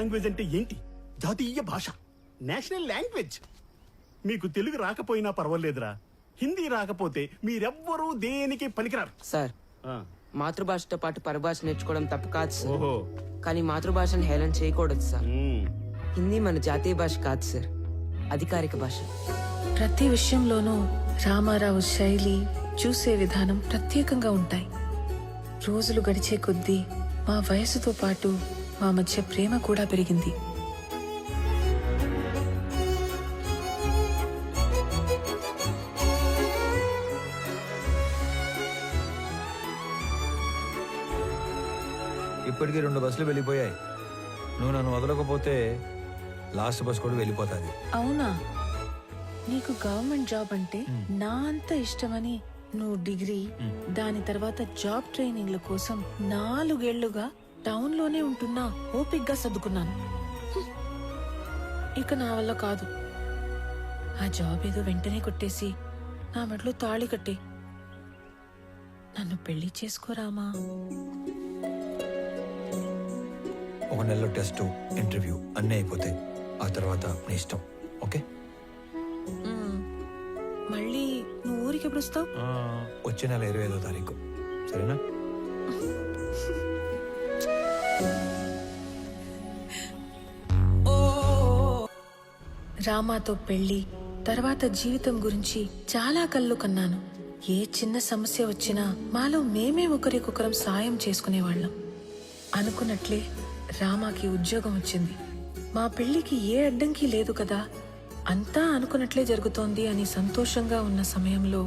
Language అంటే ఏంటి? జాతీయ భాష. నేషనల్ లాంగ్వేజ్ మీకు తెలుగు రాకపోయినా పర్వాలేదురా. హిందీ రాకపోతే మీరెవ్వరూ దేనికి పనికిరారు? సార్ ఆ, మాతృభాషతో పాటు పరభాష నేర్చుకోవడం తప్పు కాదు సార్. ఓహో. కానీ మాతృభాషను హేళన చేయకూడదు సార్. మ్మ్. హిందీ మన జాతీయ భాష కాదు సార్. అధికారిక భాష. ప్రతి విషయంలోనూ రామారావు శైలి చూసే విధానం ప్రత్యేకంగా ఉంటాయి. రోజులు గడిచే కొద్దీ మా వయసుతో పాటు మా మధ్య ప్రేమ కూడా పెరిగింది. ఇప్పటికీ రెండు బస్సులు వెళ్ళిపోయాయి. నువ్వు నన్ను వదలకపోతే లాస్ట్ బస్ కూడా వెళ్ళిపోతుంది. అవునా? నీకు గవర్నమెంట్ జాబ్ అంటే నా అంత ఇష్టమని నువ్వు డిగ్రీ దాని తర్వాత జాబ్ ట్రైనింగ్ల కోసం నాలుగేళ్ళుగా టౌన్లోనే ఉంటున్నా ఓపిగ్గా సర్దుకున్నాను. ఇక నా వల్ల కాదు. ఆ జాబ్ ఏదో వెంటనే కొట్టేసి నా మెడలో తాళి కట్టి. నన్ను పెళ్ళి చేసుకోరామా ఒక నెలలో టెస్ట్ ఇంటర్వ్యూ అన్నీ అయిపోతాయి. ఆ తర్వాత నీ ఇష్టం. ఓకే. మళ్ళీ నువ్వు ఊరికి ఎప్పుడు వస్తావు? వచ్చే నెల ఇరవై ఐదో తారీఖు. సరేనా? రామాతో పెళ్ళి తర్వాత జీవితం గురించి చాలా కళ్ళు కన్నాను. ఏ చిన్న సమస్య వచ్చినా మాలో మేమే ఒకరికొకరం సాయం చేసుకునేవాళ్ళం. అనుకున్నట్లే రామాకి ఉద్యోగం వచ్చింది. మా పెళ్ళికి ఏ అడ్డంకి లేదు కదా అంతా అనుకున్నట్లే జరుగుతోంది అని సంతోషంగా ఉన్న సమయంలో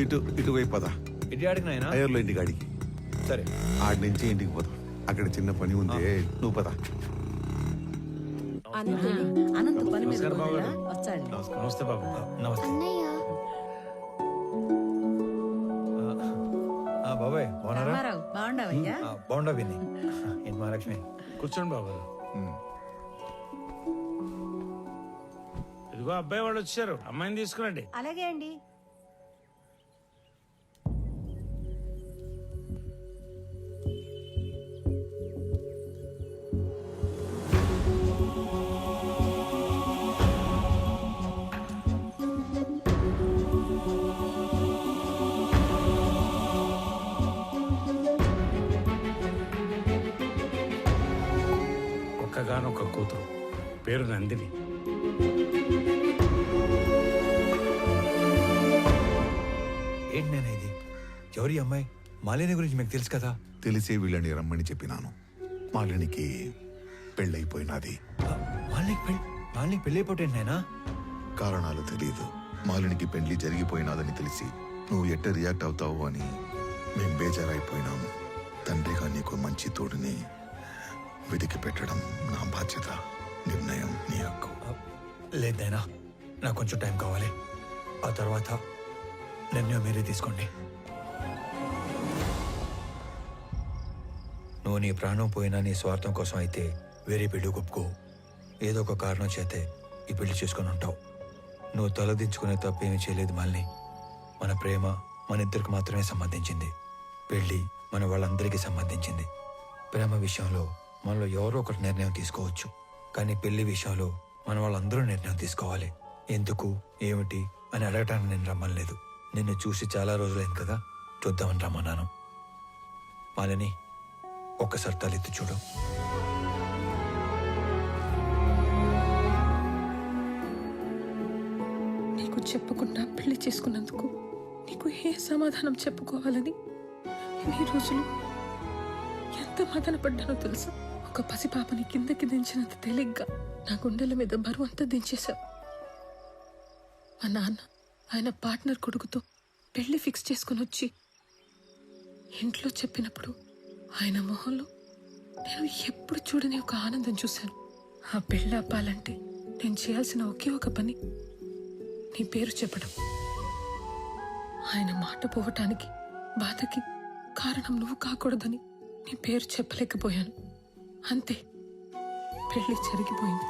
ఇటు ఇటువైపు పద. ఇది అడిగిన నాయనా? టైర్లో ఇంటికి అడిగి సరే. ఆడి నుంచి ఇంటికి పోదాం. అక్కడ చిన్న పని ఉంది. నువ్వు పద. అనంత పని మీద పోయాడా? వచ్చాడు. నమస్తే బాబు. నమస్తే. ఆ, బాబాయ్ బాగున్నారా? రామారావు బాగుండవయ్యా? ఆ, విని. ఏంటి మహాలక్ష్మి? కూర్చోండి బాబు. ఉమ్. ఇదిగో అబ్బాయి వాళ్ళు వచ్చారు. అమ్మాయిని తీసుకురండి. అలాగే అండి. ఒక్కగానొక్క కూతురు. పేరు నందిని. ఏంటి నేను ఇది? ఎవరి అమ్మాయి? మాలిని గురించి మీకు తెలుసు కదా? తెలిసే వీళ్ళని రమ్మని చెప్పినాను. మాలినికి పెళ్ళైపోయినది. మాలినికి పెళ్ళి మాలినికి నేనా కారణాలు తెలియదు. మాలినికి పెళ్ళి జరిగిపోయినాదని తెలిసి నువ్వు ఎట్ట రియాక్ట్ అవుతావు అని మేం బేజారైపోయినాము. తండ్రిగా నీకు మంచి తోడుని వెతికి పెట్టడం నా బాధ్యత నిర్ణయం నీ హక్కు. లేదైనా నాకు కొంచెం టైం కావాలి. ఆ తర్వాత నిర్ణయం మీరే తీసుకోండి. నువ్వు నీ ప్రాణం పోయినా నీ స్వార్థం కోసం అయితే వేరే పెళ్ళి ఒప్పుకో ఏదో ఒక కారణం చేతే ఈ పెళ్ళి చేసుకుని ఉంటావు. నువ్వు తలదించుకునే తప్పేమీ చేయలేదు మళ్ళీ మన ప్రేమ మన ఇద్దరికి మాత్రమే సంబంధించింది. పెళ్ళి మన వాళ్ళందరికీ సంబంధించింది. ప్రేమ విషయంలో మనలో ఎవరో ఒకటి నిర్ణయం తీసుకోవచ్చు. కానీ పెళ్ళి విషయంలో మన వాళ్ళందరూ నిర్ణయం తీసుకోవాలి. ఎందుకు? ఏమిటి? అని అడగటానికి నేను రమ్మలేదు నిన్ను చూసి చాలా రోజులైంది కదా. చూద్దామని రమ్మన్నాను. మాలని ఒక్కసారి తలెత్తి చూడు. నీకు చెప్పకుండా పెళ్ళి చేసుకున్నందుకు నీకు ఏ సమాధానం చెప్పుకోవాలని ఈ రోజులు ఎంత మదన పడ్డానో తెలుసా? ఒక పసిపాపని కిందకి దించినంత తేలిగ్గా నా గుండెల మీద బరువు అంతా దించేశావు. మా నాన్న ఆయన పార్ట్నర్ కొడుకుతో పెళ్ళి ఫిక్స్ చేసుకుని వచ్చి ఇంట్లో చెప్పినప్పుడు ఆయన మొహంలో నేను ఎప్పుడు చూడని ఒక ఆనందం చూశాను. ఆ పెళ్ళి అప్పాలంటే నేను చేయాల్సిన ఒకే ఒక పని నీ పేరు చెప్పడం. ఆయన మాట పోవటానికి బాధకి కారణం నువ్వు కాకూడదని నీ పేరు చెప్పలేకపోయాను. అంతే. పెళ్ళి జరిగిపోయింది.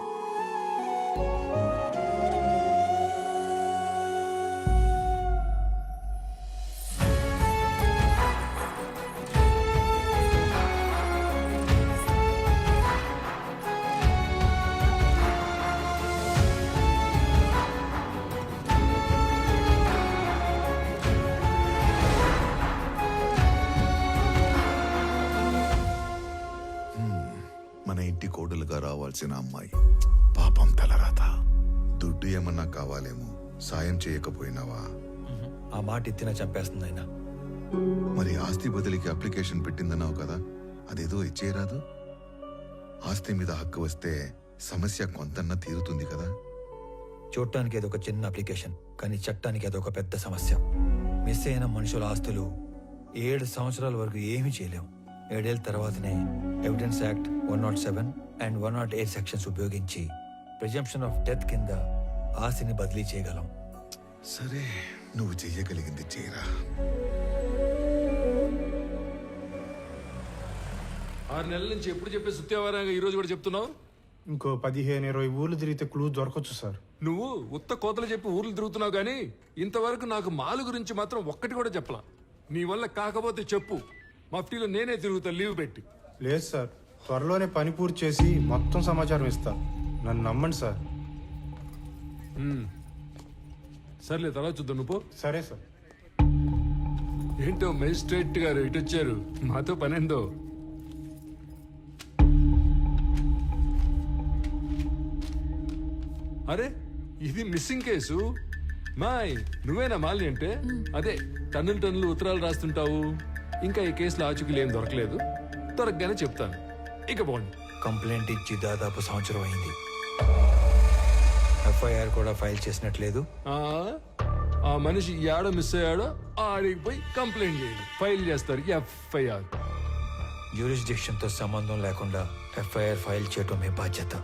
చేసుకోవాల్సిన అమ్మాయి. పాపం తలరాత. దుడ్డు ఏమన్నా కావాలేమో సాయం చేయకపోయినావా? ఆ మాట ఎత్తినా చంపేస్తుంది ఆయన. మరి ఆస్తి బదిలీకి అప్లికేషన్ పెట్టిందన్నావు కదా అదేదో ఇచ్చేయరాదు? ఆస్తి మీద హక్కు వస్తే సమస్య కొంతన్నా తీరుతుంది కదా? చూడటానికి అదొక చిన్న అప్లికేషన్ కానీ చట్టానికి అదొక పెద్ద సమస్య. మిస్ అయిన మనుషుల ఆస్తులు ఏడు సంవత్సరాల వరకు ఏమీ చేయలేం ఏడేళ్ళ తర్వాతనే evidence act one nought seven and one nought eight sections ఉపయోగించి ప్రిజంప్షన్ ఆఫ్ డెత్ కింద ఆస్తిని బదిలీ చేయగలం. సరే నువ్వు చెయ్యగలిగింది చేయరా ఆరు నెలల నుంచి ఎప్పుడు చెప్పే సుత్యావారంగా ఈ రోజు కూడా చెప్తున్నావు? ఇంకో పదిహేను ఇరవై ఊర్లు తిరిగితే క్లూ దొరకచ్చు సార్. నువ్వు ఉత్త కోతలు చెప్పి ఊర్లు తిరుగుతున్నావు కానీ ఇంతవరకు నాకు మాలు గురించి మాత్రం ఒక్కటి కూడా చెప్పలా. నీ వల్ల కాకపోతే చెప్పు. మఫ్టీలో నేనే తిరుగుతా లీవ్ పెట్టి. లేదు సార్. త్వరలోనే పని పూర్తి చేసి మొత్తం సమాచారం ఇస్తా. నన్ను నమ్మండి సార్. సర్లే తర్వాత చూద్దాం. నువ్వు పో. సరే సార్. ఏంటో మెజిస్ట్రేట్ గారు ఇటు వచ్చారు. మాతో పనేందో? అరే ఇది మిస్సింగ్ కేసు మాయ్ నువ్వేనా మాలిని అంటే? అదే టన్నులు టన్నులు ఉత్తరాలు రాస్తుంటావు. ఇంకా ఈ కేసులో ఆచూకీలు ఏం దొరకలేదు. దొరకగానే చెప్తాను. ఇక పోండి. కంప్లైంట్ ఇచ్చి దాదాపు సంవత్సరం అయింది. ఎఫ్ఐఆర్ కూడా ఫైల్ చేసినట్లేదు. ఆ ఆ మనిషి ఏడ మిస్ అయ్యాడో ఆడికి పోయి కంప్లైంట్ చేయండి. ఫైల్ చేస్తారు ఎఫ్ఐఆర్. తో సంబంధం లేకుండా ఎఫ్ఐఆర్ ఫైల్ చేయటం మీ బాధ్యత.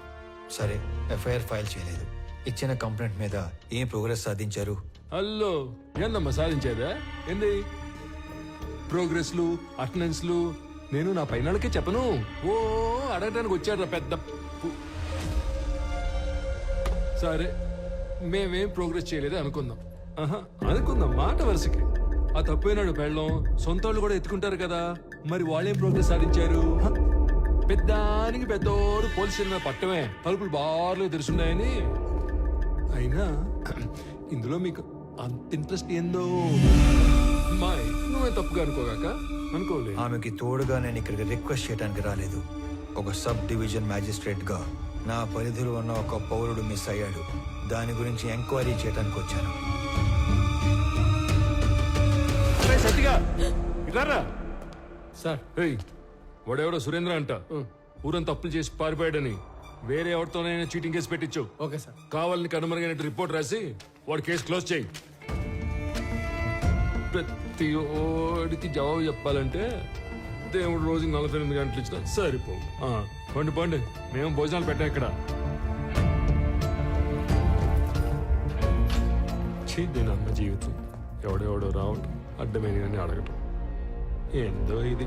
సరే ఎఫ్ఐఆర్ ఫైల్ చేయలేదు. ఇచ్చిన కంప్లైంట్ మీద ఏం ప్రోగ్రెస్ సాధించారు? హలో ఏందమ్మా సాధించేదా? ఏంది? ప్రోగ్రెస్లు అటెండెన్స్లు నేను నా పైనలకే చెప్పను. ఓ అడగడానికి వచ్చాడు పెద్ద సరే మేమేం ప్రోగ్రెస్ చేయలేదు అనుకుందాం. ఆహా, అనుకుందాం మాట వరుసకి. ఆ తప్పైనాడు పెళ్ళం సొంత వాళ్ళు కూడా ఎత్తుకుంటారు కదా. మరి వాళ్ళేం ప్రోగ్రెస్ సాధించారు? పెద్దానికి పెద్దోడు పోలీస్ స్టేషన్ పట్టమే. తలుపులు బార్లు తెరుచున్నాయని అయినా ఇందులో మీకు అంత ఇంట్రెస్ట్ ఏందో? మాయ్ నువ్వే తప్పుగా అనుకోగాక అనుకోలే. ఆమెకి తోడుగా నేను ఇక్కడికి రిక్వెస్ట్ చేయడానికి రాలేదు. ఒక సబ్ డివిజన్ మ్యాజిస్ట్రేట్గా నా పరిధిలో ఉన్న ఒక పౌరుడు మిస్ అయ్యాడు. దాని గురించి ఎంక్వైరీ చేయడానికి వచ్చాను. సత్తిగా! ఇట్లారా? సార్. ఏయ్ వాడెవడో సురేంద్ర అంట. ఊరంతా అప్పులు చేసి పారిపోయాడని. వేరే ఎవరితోనైనా చీటింగ్ కేసు పెట్టించు. Okay sir. కావాలని కనుమరుగైనట్టు రిపోర్ట్ రాసి వాడి కేసు క్లోజ్ చేయి. ప్రతి ఓడికి జవాబు చెప్పాలంటే దేవుడు రోజుకి నలభై ఎనిమిది గంటలు ఇచ్చినా సరిపో ఆ, పండి పండి. మేము భోజనాలు పెట్టాం ఇక్కడ. ఛీ, దీని జీవితం. ఎవడెవడో రావటం అడ్డమైన అడగటం. ఏందో ఇది.